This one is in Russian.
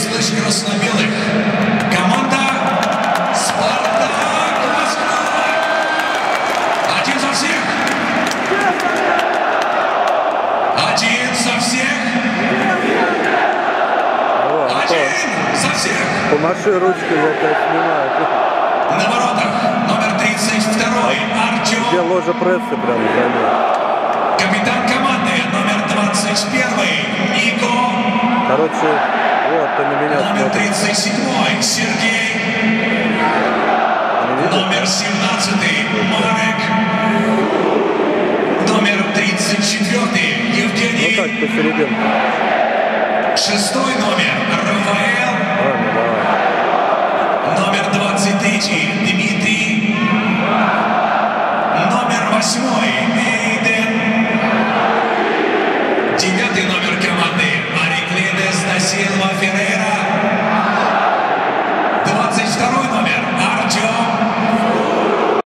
услышь красно-белых. Команда «Спартак» Москва. Один за всех. Один за всех. Один за всех. помаши ручкой, я опять снимаю. На воротах номер 32 Где Артем. ложа прессы прям занят. Капитан команды номер 21 Нико. Короче, ты на меня Номер смотришь. 37 Сергей. Номер 17 Марек. Номер 34 Ну Евгений. так, посерединке. Шестой номер